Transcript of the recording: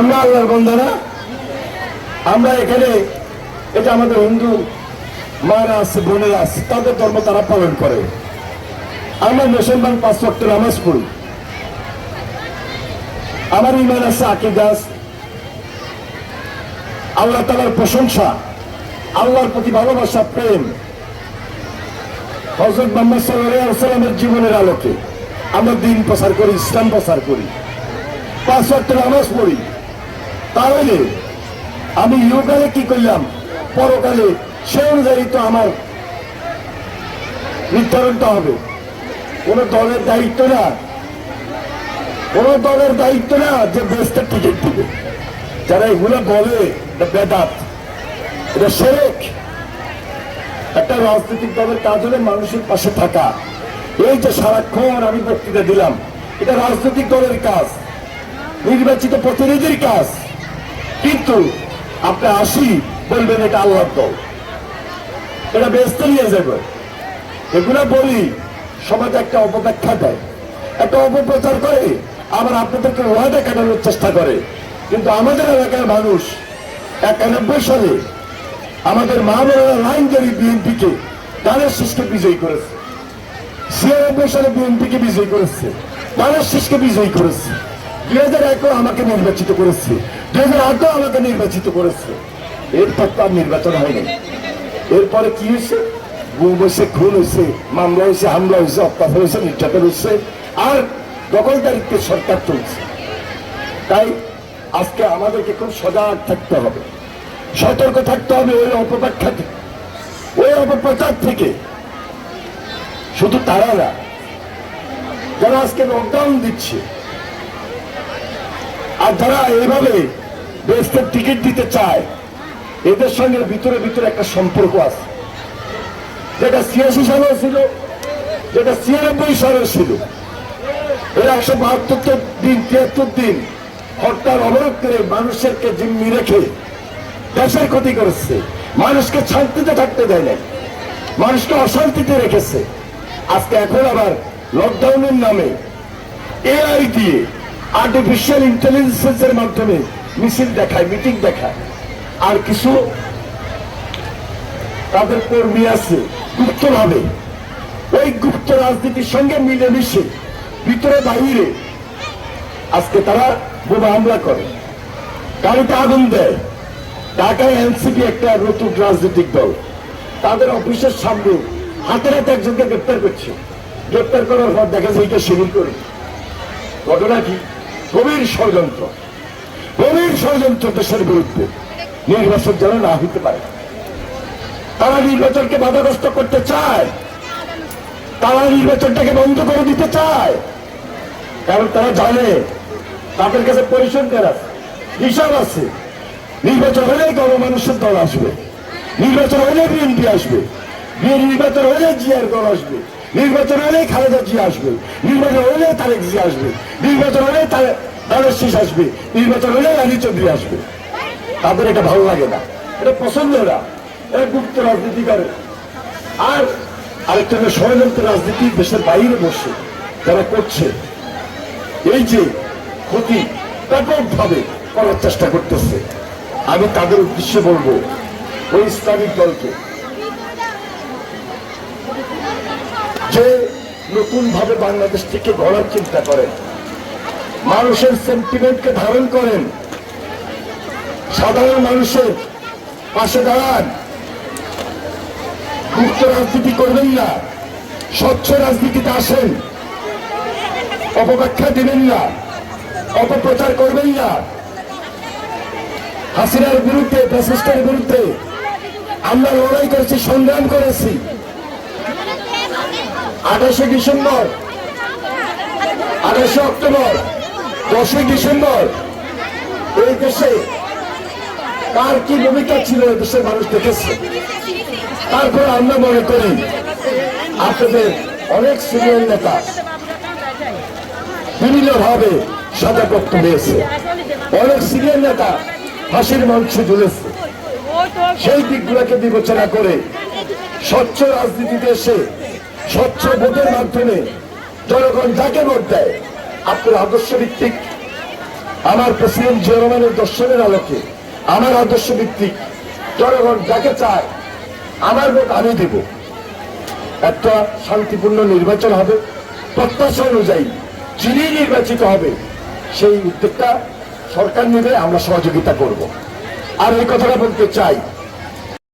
আমরা আল্লাহর বন্ধা না আমরা এখানে এটা আমাদের হিন্দু মারা আছে, বোনেরা আছে, তাদের ধর্ম তারা পালন করে। আমরা মুসলমান পাঁচ ওয়াক্ত নামাজ পড়ি। আমার ইমান আছে আকিদাস আল্লাহ তালার প্রশংসা, আল্লাহর প্রতি ভালোবাসা, প্রেম। হজরত মোহাম্মদ সাল্লামের জীবনের আলোকে আমরা দিন প্রচার করি, ইসলাম প্রচার করি। পাঁচ ওয়াক্ত নামাজ পড়ি। তাহলে আমি ইহকালে কি করলাম? পরকালে সে অনুযায়ী তো আমার নির্ধারণটা হবে। কোন দলের দায়িত্ব না। কোন দলের দায়িত্ব না যে বেস্টের টিকিট দিবে। যারা এগুলো বলে বেদাত। এটা সেরেক। একটা রাজনৈতিক দলের কাজ হলে মানুষের পাশে থাকা। এই যে সারাক্ষণ আমি বক্তৃতা দিলাম, এটা রাজনৈতিক দলের কাজ, নির্বাচিত প্রতিনিধির কাজ। কিন্তু আপনি আসি বলবেন এটা আল্লাহর দল। এটা বেসতে নিয়ে যাবে। এগুলো বলি সমাজ একটা অপব্যাখ্যা দেয়। একটা অপপ্রচার করে, আবার আপনাদেরকে ওয়াদা কাটানোর চেষ্টা করে। কিন্তু আমাদের এলাকার মানুষ একানব্বই সালে আমাদের মা বোনেরা লাইন জারি বিএনপিকে তাদের শেষকে বিজয়ী করেছে। ছিয়ানব্বই সালে বিএনপিকে বিজয়ী করেছে। তাদের শেষকে বিজয়ী করেছে। আমাকে নির্বাচিত করেছে। দুই হাজার আমাকে নির্বাচিত করেছে। এরপর তো আর নির্বাচন হয়নি এরপরে কি হয়েছে? খুন হয়েছে, মামলা হয়েছে, হামলা হয়েছে, অত্যাচার হয়েছে, নির্যাতন হয়েছে, আর দখলদারিত্বের সরকার চলছে। তাই আজকে আমাদেরকে খুব সজাগ থাকতে হবে। সতর্ক থাকতে হবে ওই অপব্যাখ্যা থেকে ওই অপপ্রচার থেকে শুধু তারা না যারা আজকে লকডাউন দিচ্ছে আর যারা এইভাবে বেস্টের টিকিট দিতে চায়, এদের সঙ্গে ভিতরে ভিতরে একটা সম্পর্ক আছে। যেটা ছিয়াশি সালেও ছিল, যেটা ছিয়ানব্বই সালেও ছিল। এরা একশো বাহাত্তর দিন, তিয়াত্তর দিন হরতাল অবরোধ করে মানুষেরকে জিম্মি রেখে দেশের ক্ষতি করেছে। মানুষকে শান্তিতে থাকতে দেয় নাই। মানুষকে অশান্তিতে রেখেছে। আজকে এখন আবার লকডাউনের নামে এআই দিয়ে আর্টিফিশিয়াল ইন্টেলিজেন্সের মাধ্যমে মিছিল দেখায় মিটিং দেখায়। আর কিছু তাদের কর্মী আছে, গুপ্তভাবে। ওই গুপ্ত রাজনীতির সঙ্গে মিলেমিশে, ভিতরে বাইরে আজকে তারা বোমা হামলা করে। গাড়িতে আগুন দেয়। ঢাকায় এনসিপি একটা নতুন রাজনৈতিক দল। তাদের অফিসের সামনে হাতে হাতে একজনকে গ্রেপ্তার করছে। গ্রেপ্তার করার পর দেখা যায় এটা শিবির করে। ঘটনা কি? গভীর ষড়যন্ত্র। গভীর ষড়যন্ত্র দেশের বিরুদ্ধে। নির্বাচন যেন না হইতে পারে। তারা নির্বাচনকে বাধাগ্রস্ত করতে চায়। তারা নির্বাচনটাকে বন্ধ করে দিতে চায়। কারণ তারা জানে, তাদের কাছে পরিসংখ্যান আছে, হিসাব আছে। নির্বাচন হলে গণমানুষের দল আসবে। নির্বাচন হলে বিএনপি আসবে। নির্বাচন হলে জিয়ার দল আসবে। নির্বাচন হলে খালেদা জিয়া আসবে। নির্বাচন হলে তারেক জিয়া আসবে। নির্বাচন হলে তাদের শেষ আসবে। নির্বাচন হলে রানী চৌধুরী আসবে। তাদের এটা ভালো লাগে না। এটা পছন্দ না। এরা গুপ্ত রাজনীতি করে। আর আরেকটা ষড়যন্ত্র রাজনীতি দেশের বাইরে বসে, যারা করছে। এই যে ক্ষতি ব্যাপকভাবে করার চেষ্টা করতেছে? আমি তাদের উদ্দেশ্যে বলব, ওই ইসলামিক দলকে যে নতুন ভাবে বাংলাদেশ থেকে গড়ার চিন্তা করেন। মানুষের সেন্টিমেন্টকে ধারণ করেন। সাধারণ মানুষের পাশে দাঁড়ান। মুক্ত রাজনীতি করবেন না। স্বচ্ছ রাজনীতিতে আসেন। অপব্যাখ্যা দিবেন না। অপপ্রচার করবেন না। হাসিনার বিরুদ্ধে প্রচেষ্টার বিরুদ্ধে আমরা লড়াই করেছি, সংগ্রাম করেছি। আঠাশে ডিসেম্বর, আঠাশে অক্টোবর, দশই ডিসেম্বর। এই দেশে কার কি ভূমিকা ছিল দেশের মানুষ দেখেছে। তারপর আমরা মনে করি, আপনাদের অনেক সিনিয়র নেতা বিভিন্নভাবে সাজাপ্রাপ্ত হয়েছে অনেক সিনিয়র নেতা ফাঁসির মঞ্চে ঝুলেছে। সেই দিকগুলোকে বিবেচনা করে স্বচ্ছ রাজনীতিতে এসে স্বচ্ছ ভোটের মাধ্যমে জনগণ যাকে ভোট দেয়, আপনার আদর্শ ভিত্তিক আমার প্রেসিডেন্ট জিয়া দর্শনের আলোকে আমার আদর্শ ভিত্তিক জনগণ যাকে চায়, আমার ভোট আমি দেব। একটা শান্তিপূর্ণ নির্বাচন হবে, প্রত্যাশা অনুযায়ী যিনি নির্বাচিত হবে, সেই উদ্যোগটা সরকার নেবে, আমরা সহযোগিতা করব। আর এই কথাটা বলতে চাই